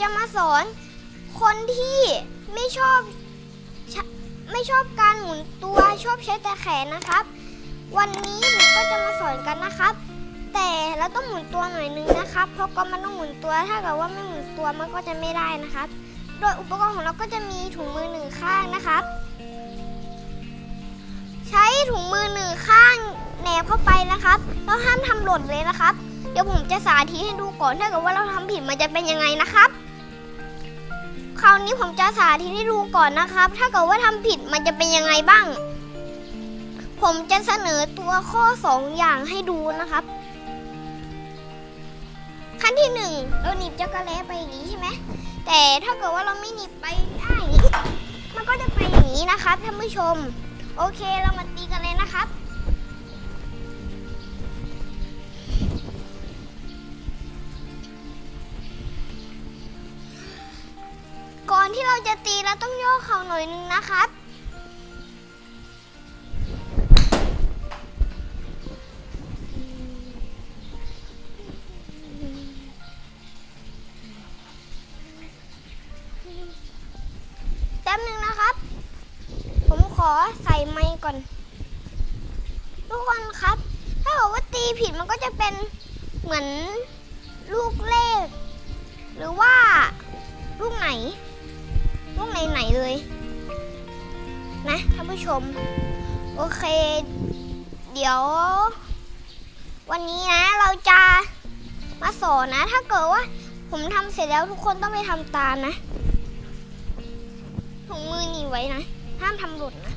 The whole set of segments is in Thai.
จะมาสอน คนที่ไม่ชอบชไม่ชอบการหมุนตัวชอบใช้แต่แขนนะครับ วันนี้ผมก็จะมาสอนกันนะครับ แต่เราต้องหมุนตัวหน่อยนึงนะครับ เพราะก็มันต้องหมุนตัวถ้าเกิดว่าไม่หมุนตัวมันก็จะไม่ได้นะครับ โดยอุปกรณ์ของเราก็จะมีถุงมือหนึ่งข้างนะครับ ใช้ถุงมือหนึ่งข้างแนบเข้าไปนะครับแล้วห้ามทำหล่นเลยนะครับ เดี๋ยวผมจะสาธิตให้ดูก่อนถ้าเกิดว่าเราทำผิดมันจะเป็นยังไงนะครับ คราวนี้ผมจะสาธิตให้ดูก่อนนะครับ ถ้าเกิดว่าทำผิดมันจะเป็นยังไงบ้าง ผมจะเสนอตัวข้อ 2 อย่างให้ดูนะครับ ขั้นที่หนึ่งเราหนีบจักรแล้ไปอย่างนี้ใช่ไหมแต่ถ้าเกิดว่าเราไม่หนีบไปไอย่างนี้มันก็จะไปอย่างนี้นะครับท่านผู้ชม โอเคเรามาตีกันเลยนะครับ อนที่เราจะตีเราต้องโย่อเข่าหน่อยนึงนะครับ แป๊บนึงนะครับ ผมขอใส่ไมค์ก่อน ทุกคนครับ ถ้าบอกว่าตีผิดมันก็จะเป็นเหมือนลูกเลข หรือว่าลูกไหน ลูกไหนๆเลย นะท่านผู้ชม โอเค เดี๋ยว วันนี้นะเราจะมาสอนนะ ถ้าเกิดว่า ผมทำเสร็จแล้วทุกคนต้องไปทำตามนะถุงมือหนีไว้นะ ห้ามทำหล่นนะ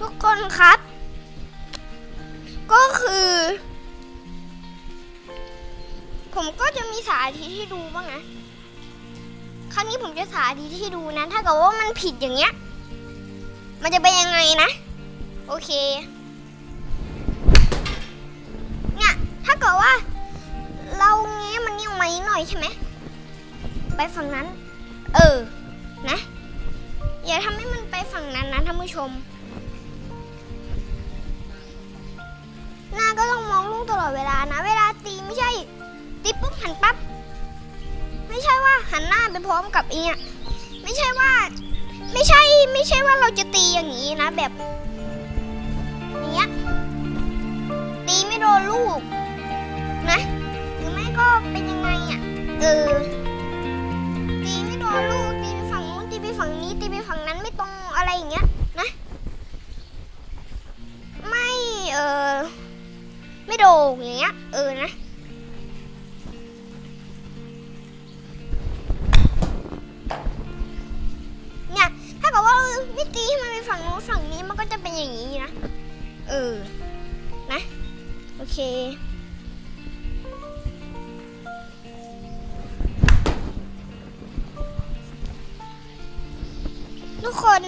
ทุกคนครับ ก็คือ ผมก็จะมีสาธิตให้ดูบ้างนะ ครั้งนี้ผมจะสาธิตให้ดูนะ ถ้าเกิดว่ามันผิดอย่างเงี้ย มันจะเป็นยังไงนะ โอเค เนี่ย ถ้าเกิดว่า เราแง้มันนี่ออกมานิดหน่อยใช่ไหม ไปฝั่งนั้น เออ นะ อย่าทำให้มันไปฝั่งนั้นนะท่านผู้ชม ตีไม่ใช่ ตีปุ๊บหันปั๊บ ไม่ใช่ว่าหันหน้าไปพร้อมกับเอียไม่ใช่ว่า ไม่ใช่ไม่ใช่ว่าเราจะตีอย่างนี้นะแบบเนี้ยตีไม่โดนลูก งอย่างเงี้ยเออนะเนี่ยถ้าเกิดว่าไม่ตีให้มันไปฝั่งนู้นฝั่งนี้มันก็จะเป็นอย่างนี้นะเออนะโอเคทุกคน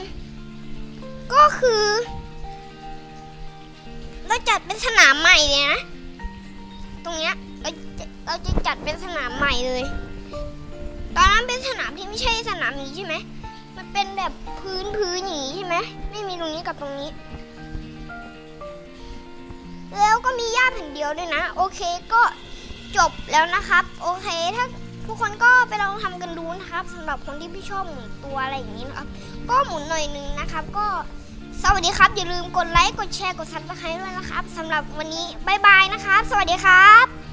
ก็คือ เราจัดเป็นสนามใหม่เลยนะ ตรงเนี้ยเราจะเราจะจัดเป็นสนามใหม่เลย ตอนนั้นเป็นสนามที่ไม่ใช่สนามนี้ใช่ไหมมันเป็นแบบพื้นพื้นอย่างนี้ใช่ไหมไม่มีตรงนี้กับตรงนี้ แล้วก็มีหญ้าแผ่นเดียวด้วยนะ โอเคก็จบแล้วนะครับ โอเคถ้าทุกคนก็ไปลองทำกันดูนะครับสำหรับคนที่ไม่ชอบหมุนตัวอะไรอย่างนี้นะครับ ก็หมุนหน่อยนึงนะครับ ก็ สวัสดีครับ อย่าลืมกดไลค์ กดแชร์ กดซับสไครต์ด้วยนะครับสำหรับวันนี้บายบายนะครับ สวัสดีครับ